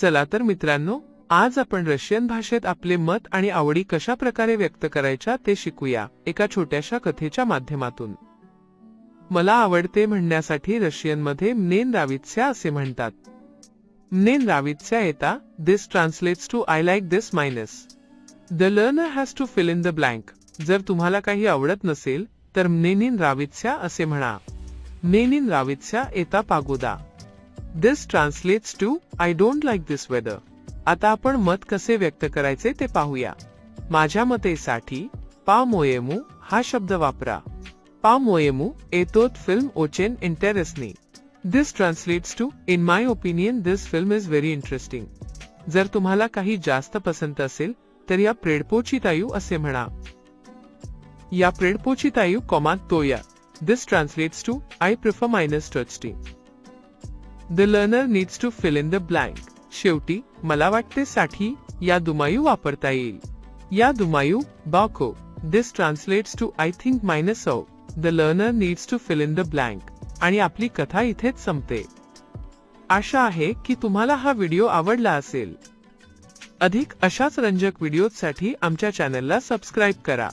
चला तर मित्रांनो आज आपण रशियन भाषेत आपले मत आणि आवडी कशा प्रकारे व्यक्त करायच्या ते शिकूया एका छोट्याशा कथेच्या माध्यमातून. मला आवडते म्हणण्यासाठी रशियनमध्ये मनेन रावित्स्या असे म्हणतात. मनेन रावित्स्या येता this translates to I like this minus the learner has to fill in the blank जर तुम्हाला काही आवडत नसेल तर मनेनिन रावित्स्या असे म्हणा. मनेनिन रावित्स्या येता पागोदा. This translates to I don't like this weather आता आपण मत कसे व्यक्त करायचे ते पाहूया. माझ्या मतेसाठी पा मोयेमू हा शब्द वापरा. पा मोयेमू एतोत फिल्म ओचेन इंटेरेसनी this translates to in my opinion this film is very interesting जर तुम्हाला काही जास्त पसंत असेल तर या प्रेडपोची तायू असे म्हणा. या प्रेडपोची तायू कॉमात तोया this translates to I prefer minus टचटी the learner needs to fill in the blank शेवटी मला वाटते साठी या दुमायू वापरता येईल. या दुमायू बाको. This translates to I think minus O the learner needs to fill in the blank आणि आपली कथा इथेच संपते. आशा आहे की तुम्हाला हा व्हिडिओ आवडला असेल. अधिक अशाच रंजक व्हिडिओसाठी आमच्या चॅनलला सबस्क्राईब करा.